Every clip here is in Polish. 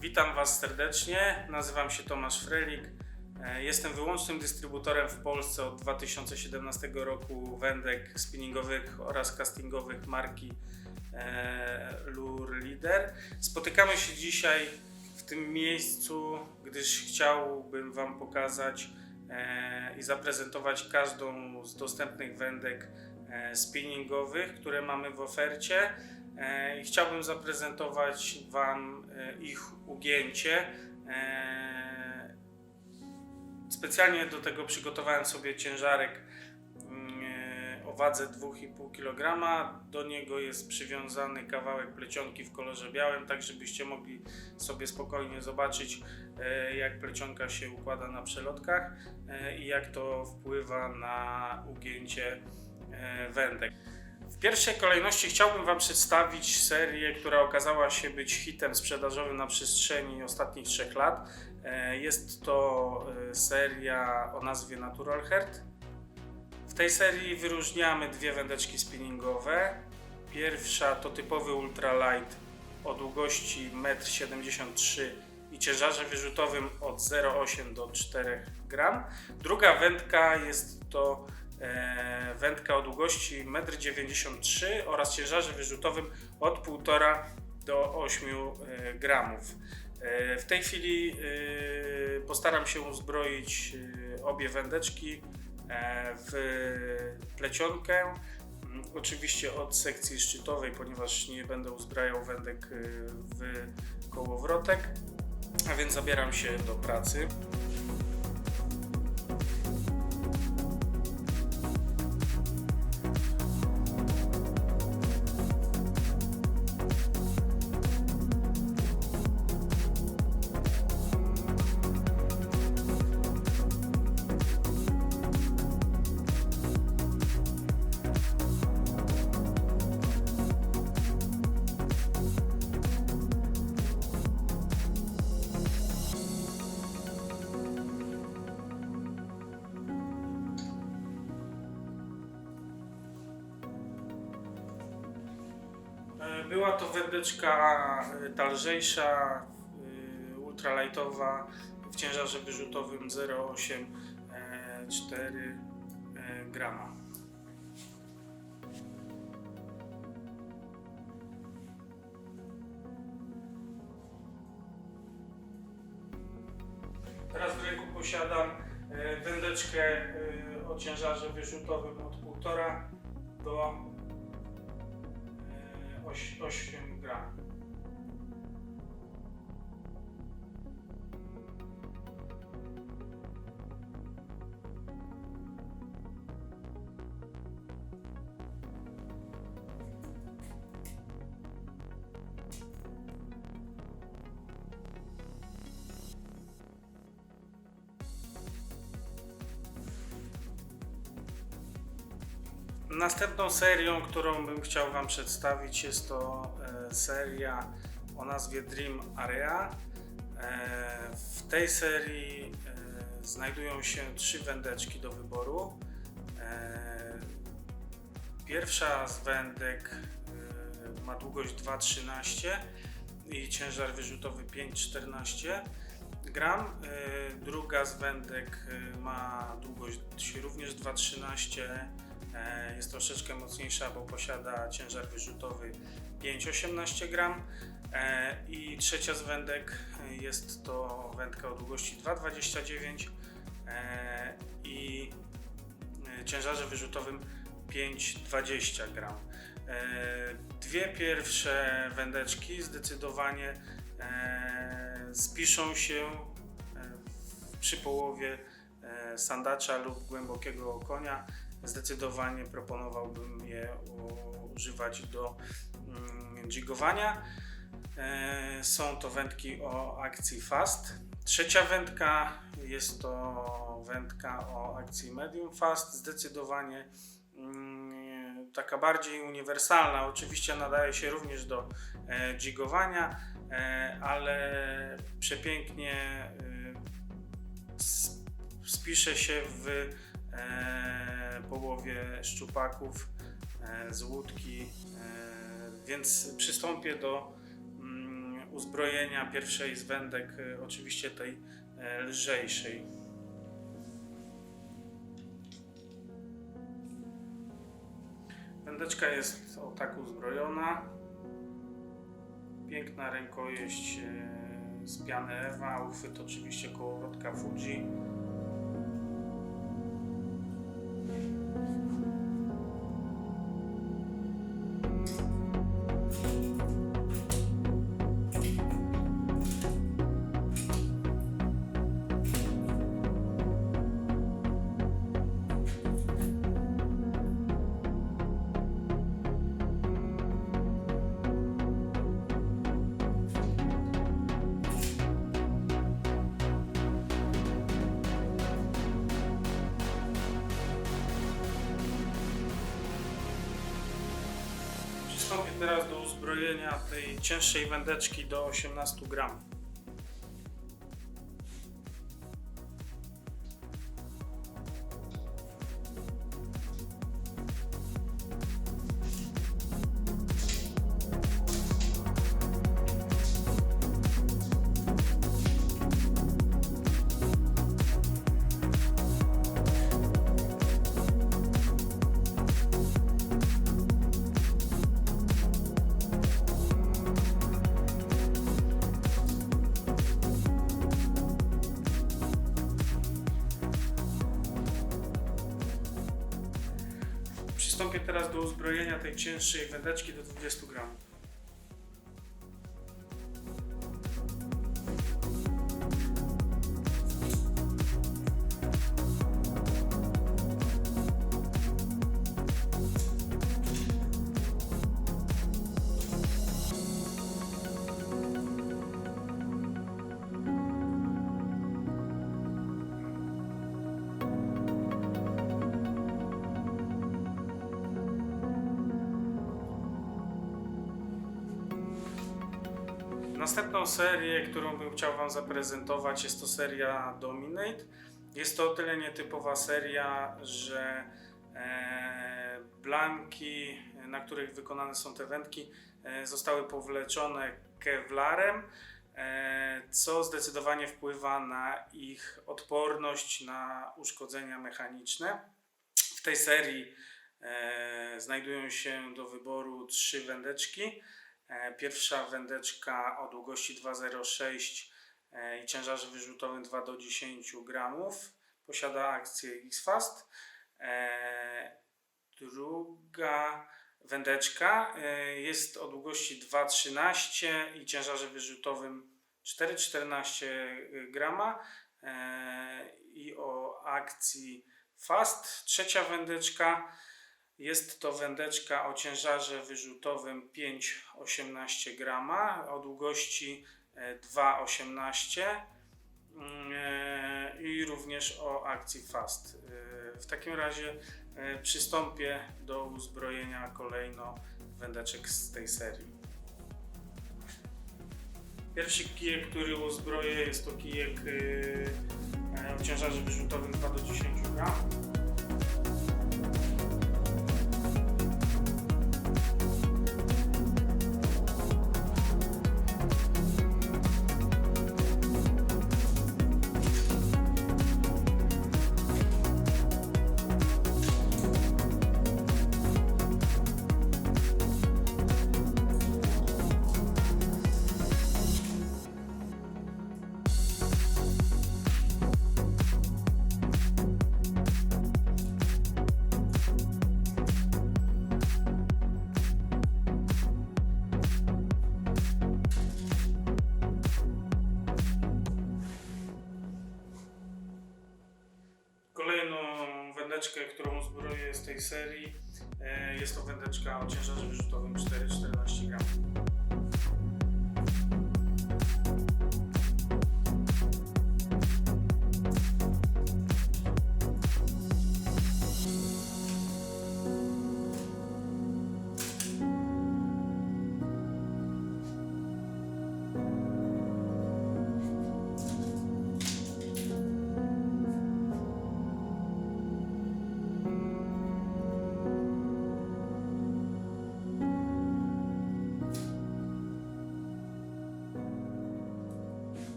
Witam Was serdecznie. Nazywam się Tomasz Frelik. E, Jestem wyłącznym dystrybutorem w Polsce od 2017 roku wędek spinningowych oraz castingowych marki e, Lure Leader. Spotykamy się dzisiaj w tym miejscu, gdyż chciałbym Wam pokazać e, i zaprezentować każdą z dostępnych wędek spinningowych, które mamy w ofercie. I chciałbym zaprezentować Wam ich ugięcie. E, Specjalnie do tego przygotowałem sobie ciężarek mm, e, o wadze 2,5 kg. Do niego jest przywiązany kawałek plecionki w kolorze białym, tak żebyście mogli sobie spokojnie zobaczyć, e, jak plecionka się układa na przelotkach e, i jak to wpływa na ugięcie e, wędek. W pierwszej kolejności chciałbym Wam przedstawić serię, która okazała się być hitem sprzedażowym na przestrzeni ostatnich trzech lat. E, Jest to e, seria o nazwie Natural Herd. W tej serii wyróżniamy dwie wędeczki spinningowe. Pierwsza to typowy ultralight o długości 1,73 m i ciężarze wyrzutowym od 0,8 do 4 gram. Druga wędka jest to wędka o długości 1,93 m oraz ciężarze wyrzutowym od 1,5 do 8 e, gramów. E, W tej chwili e, postaram się uzbroić e, obie wędeczki e, w plecionkę. Mm, Oczywiście od sekcji szczytowej, ponieważ nie będę uzbrajał wędek e, w kołowrotek. A więc zabieram się do pracy. Była to wędeczka e, ta lżejsza, e, ultralightowa w ciężarze wyrzutowym 0,8 e, 4 e, grama. Teraz w ręku posiadam e, wędeczkę o ciężarze wyrzutowym od 1,5 do e, oś- 8 gram. Następną serią, którą bym chciał Wam przedstawić, jest to e, seria o nazwie Dream Area. E, w tej serii e, znajdują się trzy wędeczki do wyboru. Pierwsza z wędek ma długość 2,13 i ciężar wyrzutowy 5,14 gram. Druga z wędek ma długość również 2,13 E, Jest troszeczkę mocniejsza, bo posiada ciężar wyrzutowy 5,18 gram. E, I trzecia z wędek e, jest to wędka o długości 2,29 e, i e, ciężarze wyrzutowym 5,20 gram. E, Dwie pierwsze wędeczki zdecydowanie e, spiszą się e, przy połowie e, sandacza lub głębokiego okonia zdecydowanie proponowałbym je używać do mm, jigowania. E, Są to wędki o akcji fast. Trzecia wędka jest to wędka o akcji medium fast. Zdecydowanie mm, taka bardziej uniwersalna. Oczywiście nadaje się również do e, jigowania, e, ale przepięknie e, spisze się w e, połowie szczupaków e, z łódki, e, więc przystąpię do mm, uzbrojenia pierwszej z wędek, e, oczywiście tej lżejszej. Wędeczka jest o tak uzbrojona. Piękna rękojeść z piany Ewa, uchwyt oczywiście kołowrotka Fuji. Teraz do uzbrojenia tej cięższej wędeczki do 18 gram. Przystąpię teraz do uzbrojenia tej cięższej wędeczki do 20 gram. Następną serię, którą bym chciał Wam zaprezentować, jest to seria Dominate. Jest to o tyle nietypowa seria, że e, blanki, na których wykonane są te wędki, e, zostały powleczone kevlarem, e, co zdecydowanie wpływa na ich odporność na uszkodzenia mechaniczne. W tej serii znajdują się do wyboru trzy wędeczki. E, Pierwsza wędeczka o długości 2,06 e, i ciężarze wyrzutowym 2 do 10 gramów. Posiada akcję X-Fast. E, Druga wędeczka jest o długości 2,13 i ciężarze wyrzutowym 4,14 grama i o akcji Fast. Trzecia wędeczka jest to wędeczka o ciężarze wyrzutowym 5,18 grama, o długości e, 2,18 mm, e, i również o akcji Fast. E, W takim razie e, przystąpię do uzbrojenia kolejno wędeczek z tej serii. Pierwszy kijek, który uzbroję jest to kijek e, e, o ciężarze wyrzutowym 2 do 10 gram. Wędeczkę, którą zbroję z tej serii e, jest to wędeczka o ciężarze wyrzutowym 4,14 gram.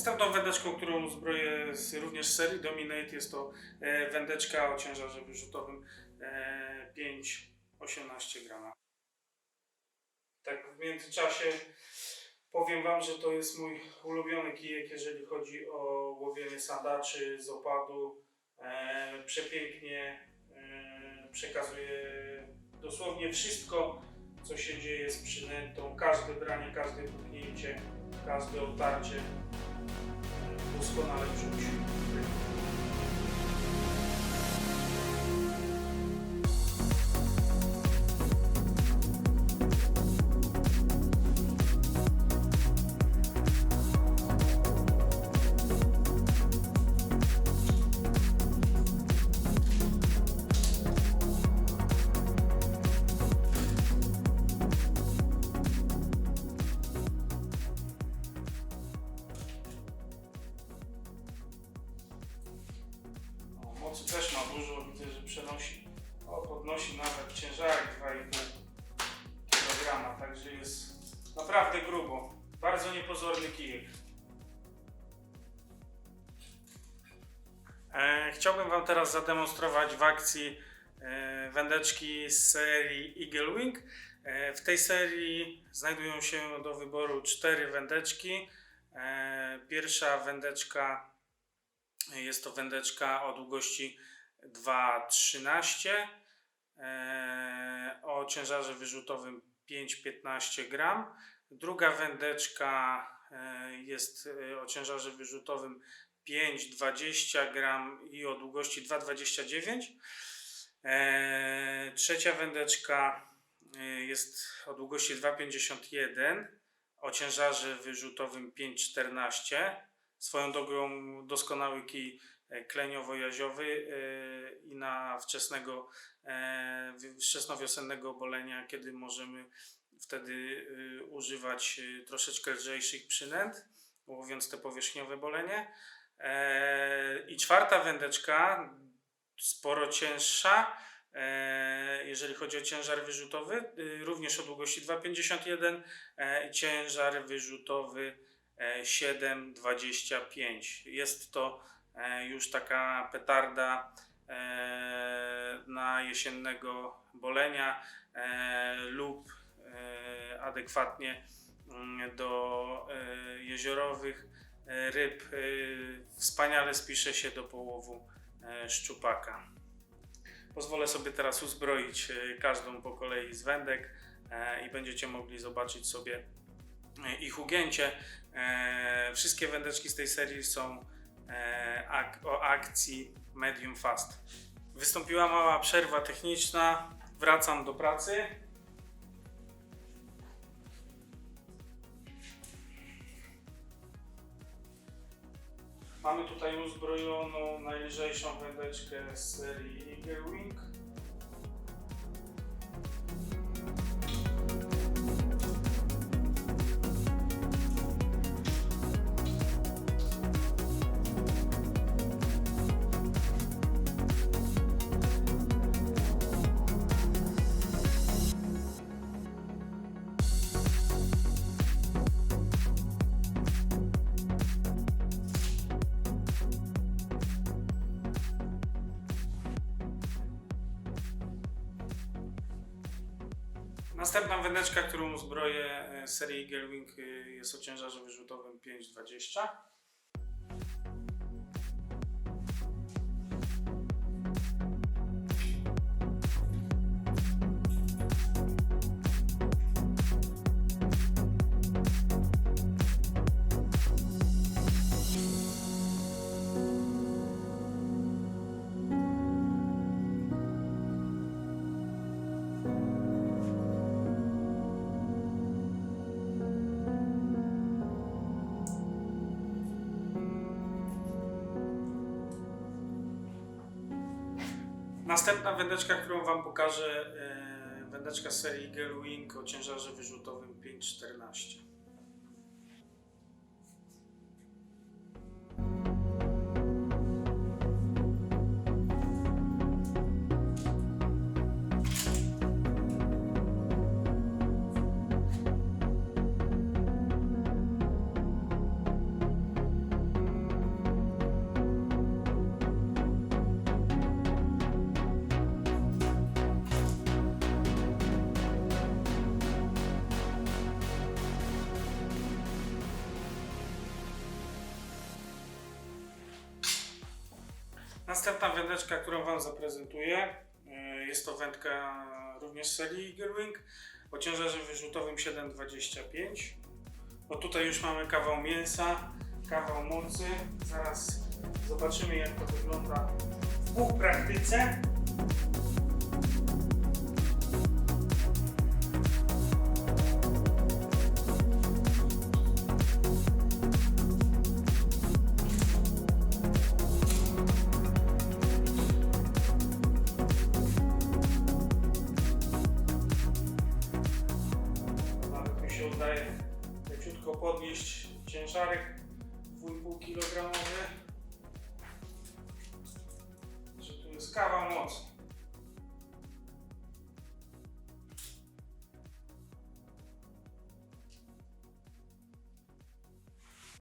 Następną wędeczką, którą zbroję również z serii Dominate jest to e, wędeczka o ciężarze wyrzutowym e, 5-18 grama. Tak w międzyczasie powiem Wam, że to jest mój ulubiony kijek, jeżeli chodzi o łowienie sandaczy z opadu. E, przepięknie e, przekazuje dosłownie wszystko, co się dzieje z przynętą. Każde branie, każde puknięcie, każde otarcie e, doskonale naprawdę grubo. Bardzo niepozorny kijek. E, chciałbym Wam teraz zademonstrować w akcji e, wędeczki z serii Eagle Wing. E, w tej serii znajdują się do wyboru cztery wędeczki. E, pierwsza wędeczka jest to wędeczka o długości 2,13 e, o ciężarze wyrzutowym 5-15 gram. Druga wędeczka e, jest e, o ciężarze wyrzutowym 5-20 gram i o długości 2,29. E, Trzecia wędeczka jest o długości 2,51 o ciężarze wyrzutowym 5,14. Swoją drogą doskonały kij kleniowo-jaziowy e, i na wczesnego, e, wi- wczesnowiosennego bolenia, kiedy możemy wtedy e, używać e, troszeczkę lżejszych przynęt, łowiąc te powierzchniowe bolenie. E, I czwarta wędeczka, sporo cięższa, e, jeżeli chodzi o ciężar wyrzutowy, e, również o długości 2,51 e, i ciężar wyrzutowy e, 7,25. Jest to e, już taka petarda e, na jesiennego bolenia e, lub e, adekwatnie mm, do e, jeziorowych e, ryb. E, Wspaniale spisze się do połowu e, szczupaka. Pozwolę sobie teraz uzbroić e, każdą po kolei z wędek e, i będziecie mogli zobaczyć sobie e, ich ugięcie. E, Wszystkie wędeczki z tej serii są e, o akcji Medium Fast. Wystąpiła mała przerwa techniczna. Wracam do pracy. Mamy tutaj uzbrojoną najlżejszą wędeczkę z serii Eagle Wing. Następna wędeczka, którą zbroję e, serii Eagle Wing e, jest o ciężarze wyrzutowym 5,20. Następna wędeczka, którą Wam pokażę, e, wędeczka serii Eagle Wing o ciężarze wyrzutowym 5,14. Następna wędeczka, którą Wam zaprezentuję, y, jest to wędka również serii Eaglewing o ciężarze wyrzutowym 7,25. Bo tutaj już mamy kawał mięsa, kawał mocy. Zaraz zobaczymy jak to wygląda w praktyce. podnieść ciężarek 2,5 kg. Że tu jest kawa mocy.